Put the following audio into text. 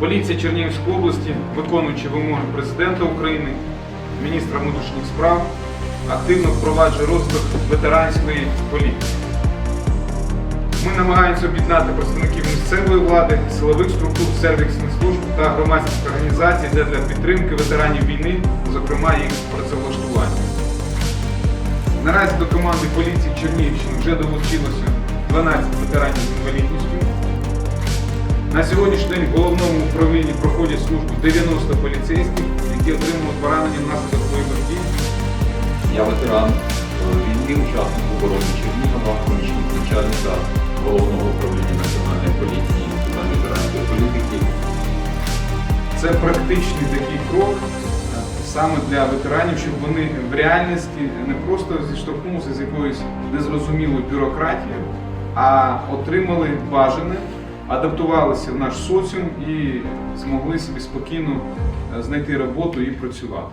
Поліція Чернігівської області, виконуючи вимоги президента України, міністра внутрішніх справ, активно впроваджує розвиток ветеранської політики. Ми намагаємося об'єднати представників місцевої влади, силових структур, сервісних служб та громадських організацій для підтримки ветеранів війни, зокрема їх працевлаштування. Наразі до команди поліції Чернігівщини вже долучилося 12 ветеранів з інвалідністю. На сьогоднішній день в головному управлінні проходять службу 90 поліцейських, які отримали поранення внаслідок бойових дій. Я ветеран е, війни, учасник оборони Чернігова, помічник начальника головного управління національної поліції питань ветеранської політики. Це практичний такий крок саме для ветеранів, щоб вони в реальності не просто зіштовхнулися з якоюсь незрозумілою бюрократією, а отримали бажане, адаптувалися в наш соціум і змогли собі спокійно е, знайти роботу і працювати.